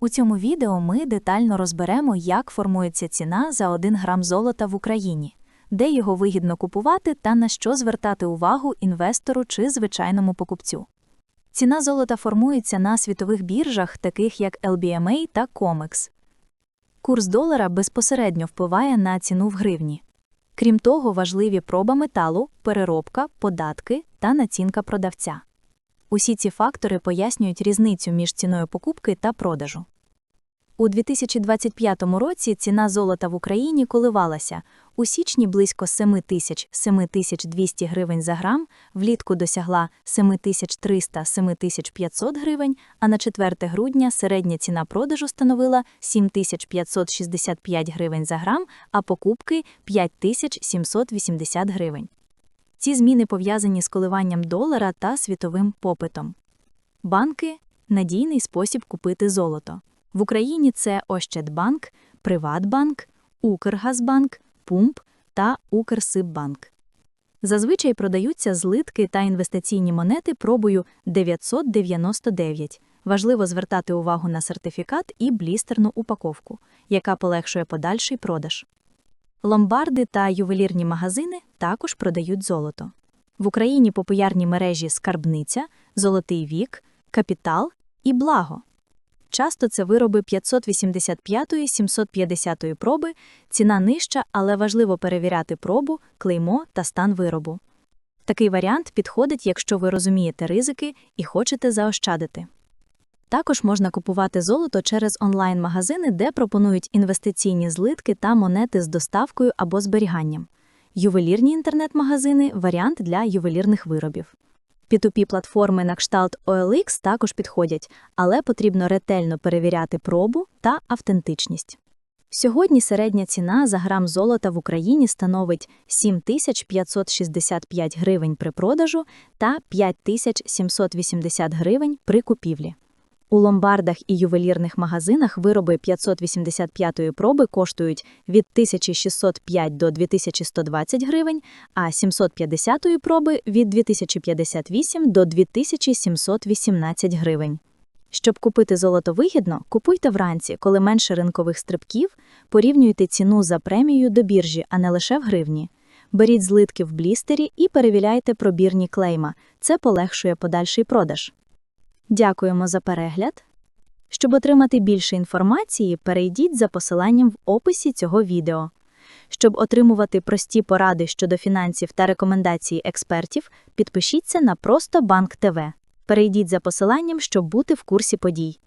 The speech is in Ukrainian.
У цьому відео ми детально розберемо, як формується ціна за 1 грам золота в Україні, де його вигідно купувати та на що звертати увагу інвестору чи звичайному покупцю. Ціна золота формується на світових біржах, таких як LBMA та COMEX. Курс долара безпосередньо впливає на ціну в гривні. Крім того, важливі проба металу, переробка, податки та націнка продавця. Усі ці фактори пояснюють різницю між ціною покупки та продажу. У 2025 році ціна золота в Україні коливалася. У січні близько 7 тисяч 7200 гривень за грам, влітку досягла 7300 7500 гривень, а на 4 грудня середня ціна продажу становила 7565 гривень за грам, а покупки 5780 гривень. Ці зміни пов'язані з коливанням долара та світовим попитом. Банки надійний спосіб купити золото. В Україні це Ощадбанк, Приватбанк, Укргазбанк, Пумп та Укрсиббанк. Зазвичай продаються злитки та інвестиційні монети пробою 999. Важливо звертати увагу на сертифікат і блістерну упаковку, яка полегшує подальший продаж. Ломбарди та ювелірні магазини також продають золото. В Україні популярні мережі Скарбниця, Золотий вік, Капітал і Благо. Часто це вироби 585-750 проби, ціна нижча, але важливо перевіряти пробу, клеймо та стан виробу. Такий варіант підходить, якщо ви розумієте ризики і хочете заощадити. Також можна купувати золото через онлайн-магазини, де пропонують інвестиційні злитки та монети з доставкою або зберіганням. Ювелірні інтернет-магазини варіант для ювелірних виробів. P2P платформи на кшталт OLX також підходять, але потрібно ретельно перевіряти пробу та автентичність. Сьогодні середня ціна за грам золота в Україні становить 7565 гривень при продажу та 5780 гривень при купівлі. У ломбардах і ювелірних магазинах вироби 585-ї проби коштують від 1605 до 2120 гривень, а 750-ї проби від 2058 до 2718 гривень. Щоб купити золото вигідно, купуйте вранці, коли менше ринкових стрибків, порівнюйте ціну за премією до біржі, а не лише в гривні. Беріть злитки в блістері і перевіряйте пробірні клейма. Це полегшує подальший продаж. Дякуємо за перегляд. Щоб отримати більше інформації, перейдіть за посиланням в описі цього відео. Щоб отримувати прості поради щодо фінансів та рекомендації експертів, підпишіться на Просто Банк ТВ. Перейдіть за посиланням, щоб бути в курсі подій.